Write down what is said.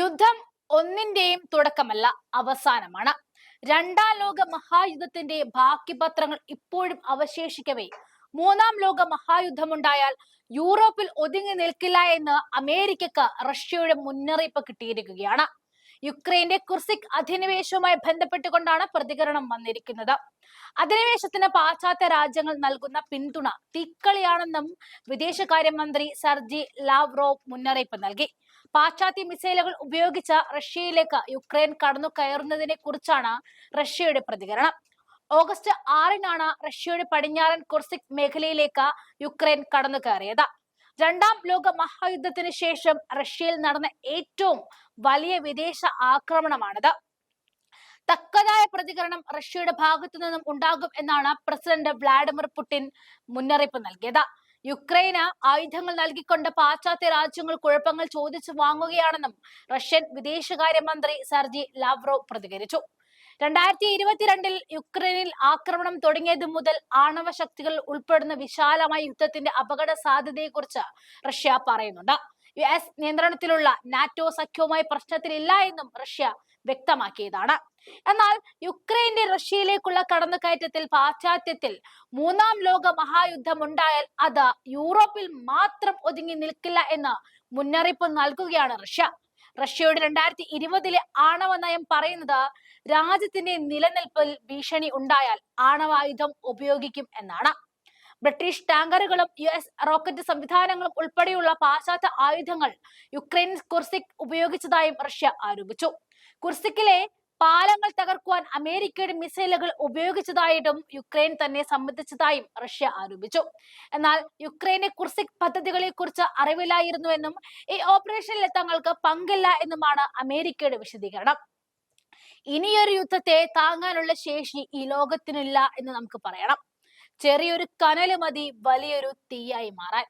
യുദ്ധം ഒന്നിന്റെയും തുടക്കമല്ല അവസാനമാണ്. രണ്ടാം ലോക മഹായുദ്ധത്തിന്റെ ബാക്കി പത്രങ്ങൾ ഇപ്പോഴും അവശേഷിക്കവേ. മൂന്നാം ലോക മഹായുദ്ധമുണ്ടായാൽ യൂറോപ്പിൽ ഒതുങ്ങി നിൽക്കില്ല എന്ന് അമേരിക്കക്ക് റഷ്യയുടെ മുന്നറിയിപ്പ് കിട്ടിയിരിക്കുകയാണ്. യുക്രൈന്റെ കുർസിക് അധിനിവേശവുമായി ബന്ധപ്പെട്ടുകൊണ്ടാണ് പ്രതികരണം വന്നിരിക്കുന്നത്. അധിനിവേശത്തിന് പാശ്ചാത്യ രാജ്യങ്ങൾ നൽകുന്ന പിന്തുണ തീക്കളിയാണെന്നും വിദേശകാര്യമന്ത്രി സർജി ലാവ്റോവ് മുന്നറിയിപ്പ് നൽകി. പാശ്ചാത്യ മിസൈലുകൾ ഉപയോഗിച്ച റഷ്യയിലേക്ക് യുക്രൈൻ കടന്നു കയറുന്നതിനെ കുറിച്ചാണ് റഷ്യയുടെ പ്രതികരണം. ഓഗസ്റ്റ് ആറിനാണ് റഷ്യയുടെ പടിഞ്ഞാറൻ കുർസിക് മേഖലയിലേക്ക് യുക്രൈൻ കടന്നു കയറിയത് രണ്ടാം ലോക മഹായുദ്ധത്തിന് ശേഷം റഷ്യയിൽ നടന്ന ഏറ്റവും വലിയ വിദേശ ആക്രമണമാണിത്. തക്കതായ പ്രതികരണം റഷ്യയുടെ ഭാഗത്തു നിന്നും ഉണ്ടാകും എന്നാണ് പ്രസിഡന്റ് വ്ളാഡിമിർ പുടിൻ മുന്നറിയിപ്പ് നൽകിയത്. യുക്രൈന് ആയുധങ്ങൾ നൽകിക്കൊണ്ട് പാശ്ചാത്യ രാജ്യങ്ങൾ കുഴപ്പങ്ങൾ ചോദിച്ചു വാങ്ങുകയാണെന്നും റഷ്യൻ വിദേശകാര്യമന്ത്രി സർജി ലാവ്രോ പ്രതികരിച്ചു. രണ്ടായിരത്തി ഇരുപത്തിരണ്ടിൽ യുക്രൈനിൽ ആക്രമണം തുടങ്ങിയത് മുതൽ ആണവ ശക്തികൾ ഉൾപ്പെടുന്ന വിശാലമായ യുദ്ധത്തിന്റെ അപകട സാധ്യതയെക്കുറിച്ച് റഷ്യ പറയുന്നുണ്ട്. യു എസ് നിയന്ത്രണത്തിലുള്ള നാറ്റോ സഖ്യവുമായി പ്രശ്നത്തിലില്ല എന്നും റഷ്യ വ്യക്തമാക്കിയതാണ്. എന്നാൽ യുക്രൈന്റെ റഷ്യയിലേക്കുള്ള കടന്നുകയറ്റത്തിൽ പാശ്ചാത്യത്തിൽ മൂന്നാം ലോക മഹായുദ്ധം ഉണ്ടായാൽ അത് യൂറോപ്പിൽ മാത്രം ഒതുങ്ങി നിൽക്കില്ല എന്ന് മുന്നറിയിപ്പ് നൽകുകയാണ് റഷ്യ. റഷ്യയുടെ രണ്ടായിരത്തി ഇരുപതിലെ ആണവ നയം പറയുന്നത് രാജ്യത്തിന്റെ നിലനിൽപ്പിൽ ഭീഷണി ഉണ്ടായാൽ ആണവായുധം ഉപയോഗിക്കും എന്നാണ്. ബ്രിട്ടീഷ് ടാങ്കറുകളും യു എസ് റോക്കറ്റ് സംവിധാനങ്ങളും ഉൾപ്പെടെയുള്ള പാശ്ചാത്യ ആയുധങ്ങൾ യുക്രൈൻ കുർസിക് ഉപയോഗിച്ചതായും റഷ്യ ആരോപിച്ചു. കുർസിക്കിലെ പാലങ്ങൾ തകർക്കുവാൻ അമേരിക്കയുടെ മിസൈലുകൾ ഉപയോഗിച്ചതായിട്ടും യുക്രൈൻ തന്നെ സമ്മതിച്ചതായും റഷ്യ ആരോപിച്ചു. എന്നാൽ യുക്രൈനെ കുർസിക് പദ്ധതികളെ കുറിച്ച് അറിവില്ലായിരുന്നുവെന്നും ഈ ഓപ്പറേഷനിൽ തങ്ങൾക്ക് പങ്കില്ല എന്നുമാണ് അമേരിക്കയുടെ വിശദീകരണം. ഇനിയൊരു യുദ്ധത്തെ താങ്ങാനുള്ള ശേഷി ഈ ലോകത്തിനില്ല എന്ന് നമുക്ക് പറയണം. ചെറിയൊരു കനൽ മതി വലിയൊരു തീയായി മാറാൻ.